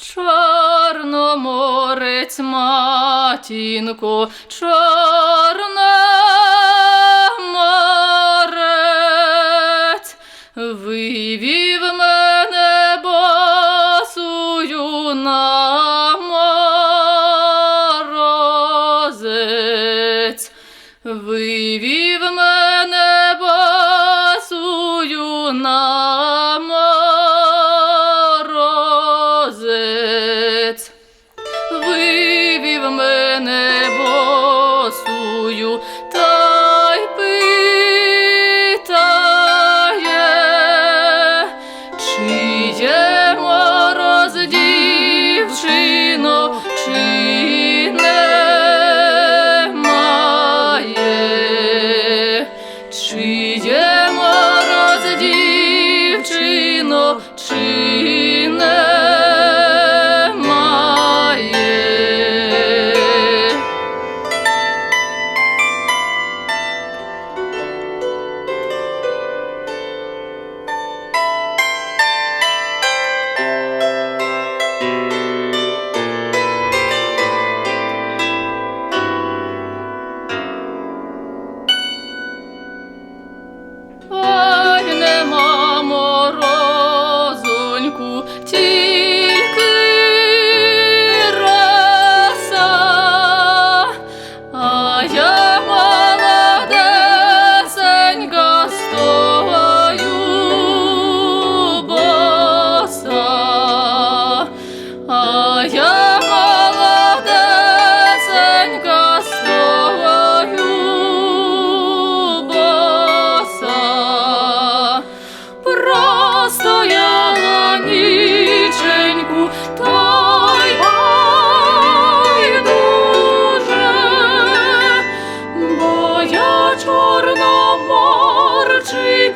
Чорноморець, матінко, чорноморець, вивів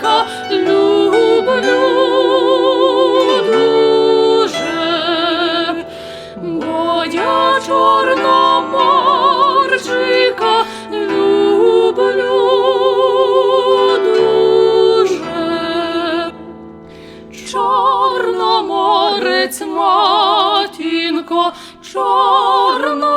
Бога бо я чорноморчика люблю дуже. Чорноморець матінко, чорно.